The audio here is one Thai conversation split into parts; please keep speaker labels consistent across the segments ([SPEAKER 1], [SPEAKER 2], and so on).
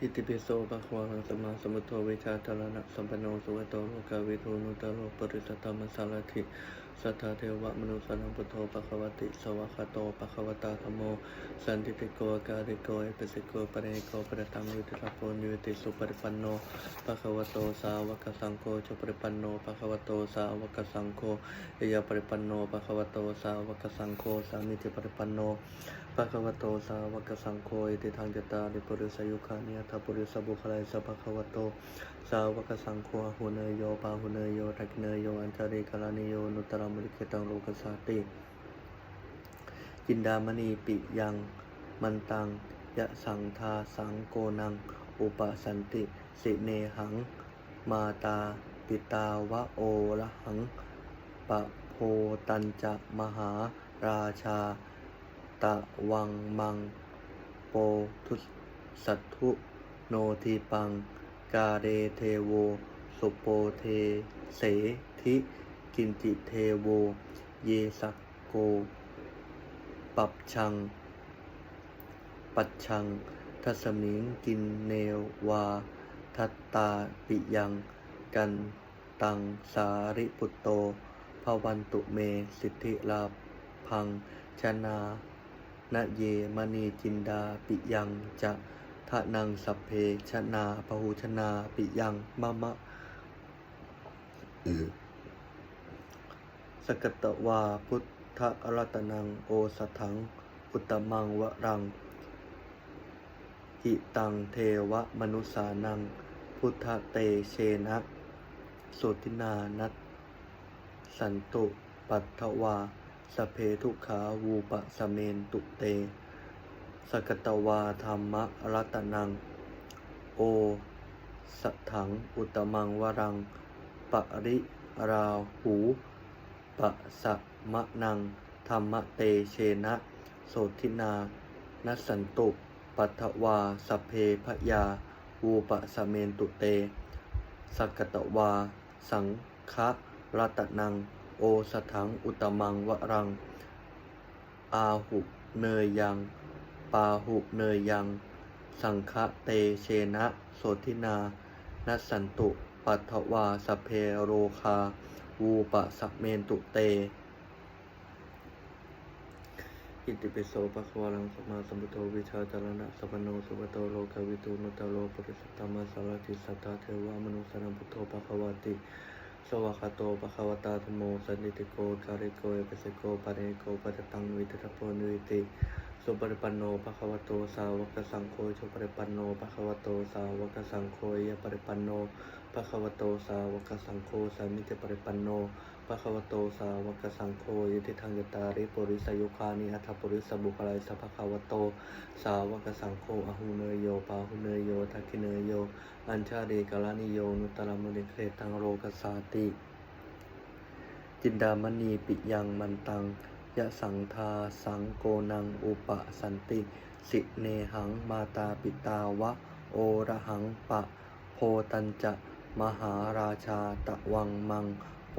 [SPEAKER 1] อิติปิโสภะคะวะสัมมาสมุทโธวิชาจารณะสัมปโนสุขโตโลกาวิทูนุตโลปริสตตมสารถิสัทธาเทวะมนุสนังพุทโธภะควติสวะคาโตภะควตาธมโม สันติติโกกาลิโกเอปิสิโกปะเรโกปะระตังยุติลาโพนิยุติสุปริปันโนภะควโตสาวกสังโฆจปริปันโนภะควโตสาวกสังโฆเอยปริปันโนภะควโตสาวกสังโฆสามิจิปริปันโน ภะคะวะโตสาวกสังโฆอิติทางจตาริปุริสยุคานิยถาปุริสบุคลายสัพพะคะวะโต สาวกสังโฆหุเนยโยปาหุเนยโยทักเนยโยอัญชาริกาลานิโยนุตตรมุริเกตังโลกสาติจินดามณีปิยังมันตังยะสังทาสังโกนัง อุปสันติ สิเนหัง มาตาปิตาวะโอระหังปะโพตัญจะมหาราชา ตะวังมัง โปทุสัตถุโนทีปัง กาเรเทโว สุโปเทเสทิกินจิเทโว เยสักโก ปับชัง ปัจชัง ทัสมิงกินเนวา ทัตตาปิยัง กันตังสาริปุตโตภวันตุเม สิทธิลาพังชนา ณเยมณีจินดาปิยังจะทะนังสัพเพชนาพหูชนาปิยังมะมะสกตวาพุทธรัตนังโอสถัง อุตมังวรังหิตังเทวมนุสานัง พุทธเตเชนะสุตินานัตสันตุปัตถวา สเพทุขาวูปะสเมนตุเต สกตวาธรรมรัตนัง โอสถังอุตมังวรัง ปริราหูปะสะมะนัง ธรรมเตเชนะ โสทินา นัสสันตุปัทวาสเพพยา วูปะสเมนตุเต สกตวา สังฆรัตนัง โอสถังอุตมังวรัง อาหุเนยยัง ปาหุเนยยัง สังฆเตเชนะ โสทินานัสสันตุ ปัทวาสเพโรคา วูปะสัเมนตุเต อิติปิโสภะคะวะลังสมาสมุทโธวิชาจารณะสัพโนสุขโตโลกวิทูนุตโลปริสัตตมสารติสัทธาเทวามนุสนังพุทโธภะควะติ สวากขาโตภะคาวตาธโมสันนิติโกจาริโกเอปิสโกปะเนโกปะตะตังวิทัตโพนุวิติสุปริปันโนภะคาวโตสาวกสังโฆสุปริปันโนภะคาวโตสาวกสังโฆยะปริปันโนภะคาวโตสาวกสังโฆสามิจปริปันโน ภะคะวะโตสาวกสังโฆยติทังยตาริปุริสยุคานิอัตถปุริสบุคลายสัพพะควะโต สาวกสังโฆอหุเนยโยปาหุเนยโยทักขิเนยโย อัญชาเดกาลานิโยนุตตรมุนิเครตังโรกสาติ จินดามณีปิยังมันตังยะสังทาสังโกนังอุปสันติ สิเนหังมาตาปิตาวะ โอระหังปะ โพตัญจะ มหาราชาตะวังมังโป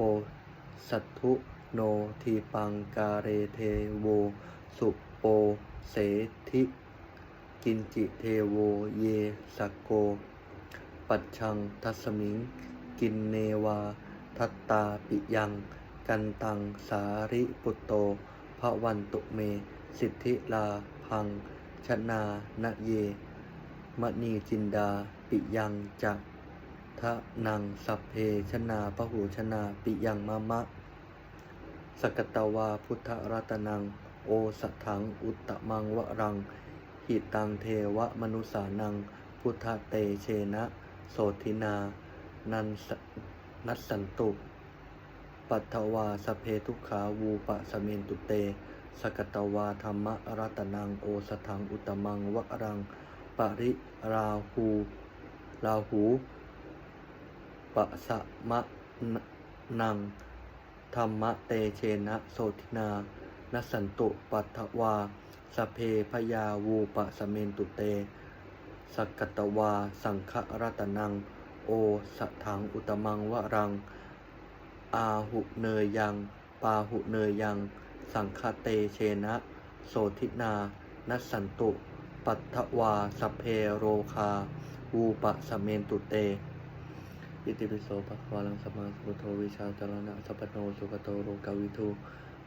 [SPEAKER 1] สัทธุโนทีปังกาเรเทโว สุโปเสธิกินจิเทโวเยสกโก ปัจชังทัสมิง กินเนวา ทัตตาปิยัง กันตังสาริปุตโตภวันตุเม สิทธิลาพังชนาณเย มณีจินดา ปิยังจัก ทะนังสัพเพชนาพหูชนาปิยังมะมะ สกตวาพุทธรัตนัง โอสถังอุตตมังวรัง หิตังเทวมนุสานัง พุทธเตเชนะ โสทินา นันสนัสสันตุ ปัทถวาสพเพทุขาวูปะสเมนตุเต สกตวาธรรมรัตนัง โอสถังอุตตมังวรัง ปริราหูราหู ปะสะมะนังธรรมเตเชนะโสทินานัสสันตุปัทวา สเพพยาวูปะสเมนตุเตสกกตวา สังฆรัตนัง โอสถังอุตมังวรัง อาหุเนยยัง ปาหุเนยยัง สังฆเตเชนะ โสทินานัสสันตุ ปัตถวา สเพโรคา วูปะสะเมนตุเต อิติปิโสภะวะลังสมมาสุทโธวิชาจารณะสัพพโนสุขโตโรกาวิทู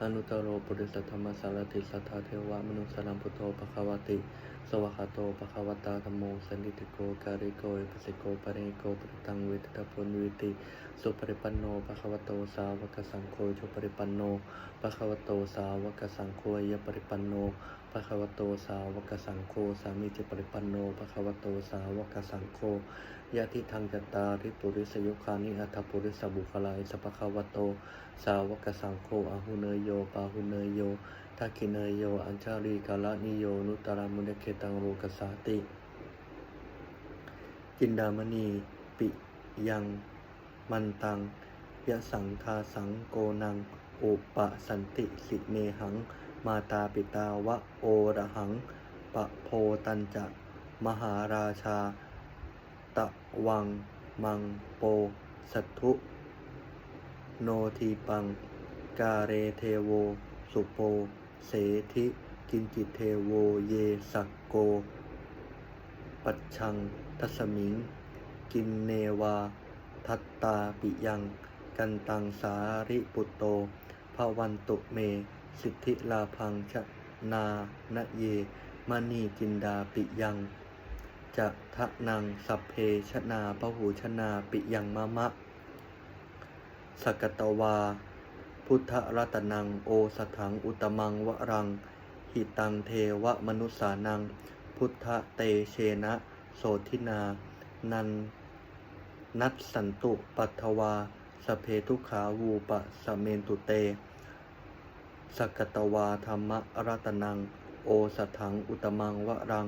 [SPEAKER 1] อนุตตรโรปุริสธรรมสารติสัทธาเทวะมนุสสังพุทโธภะคะวะติ สวะคาโตภะคะวตาธัมโมสันนิติโกการิโกเอปสิโกปะเรโกปริตังเวทตาปุญวิติสุปริปันโนภะคะวโตสาวกสังโฆจุปริปันโนภะคะวโตสาวกสังโฆยะปริปันโนภะคะวโตสาวกสังโฆสามิจิปริปันโนภะคะวโตสาวกสังโฆยะทิทังจตตาริปุริสยุคานิอัตปุริสบุคลายสัพพะคะวโต สาวกสังโฆอหุเนยโยปาหุเนยโย ทักขิเนยโย อัญชาลีกาลนิโย นุตตรามุนเคตังโลกสาติ จินดามณี ปิยังมันตังยะสังคาสังโกนัง อุปะสันติสิเนหัง มาตาปิตาวะโอระหัง ปะโพตันจะ มหาราชา ตะวัง มังโป สัทุ โนทีปัง กาเรเทโว สุโป เสธิกินจิเทโวเยสักโก ปัจชังทัสมิง กินเนวา ทัตตาปิยัง กันตังสาริปุตโตภวันตุเม สิทธิลาพังชนานะเยมณีจินดาปิยังจะทะนังสัพเพชนาพหูชนาปิยังมะมะสกตวา พุทธรัตนังโอสถังอุตมังวรัง หิตังเทวมนุสานัง พุทธเตเชนะโสทินา นันนัตสันตุปัทวา สเพทุขาวูปะสะเมนตุเต สกตวาธรรมรัตนัง โอสถังอุตมังวรัง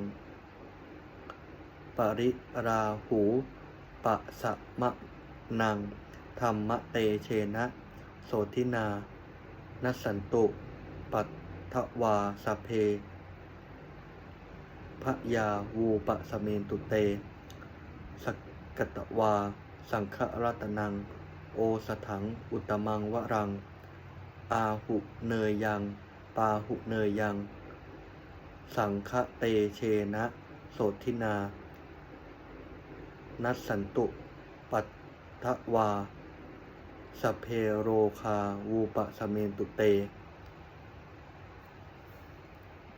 [SPEAKER 1] ปริราหูปะสะมะนัง ธรรมเตเชนะ โสทินา นัสสันตุ ปัตถวาสเพพะยาวูปะสเมนตุเตสกกตวา สังฆรัตนัง โอสถัง อุตมังวรัง อาหุเนยยัง ปาหุเนยยัง สังฆเตเชนะ โสทินา นัสสันตุ ปัตถวา สพเพโรคาวูปะสเมนตุเต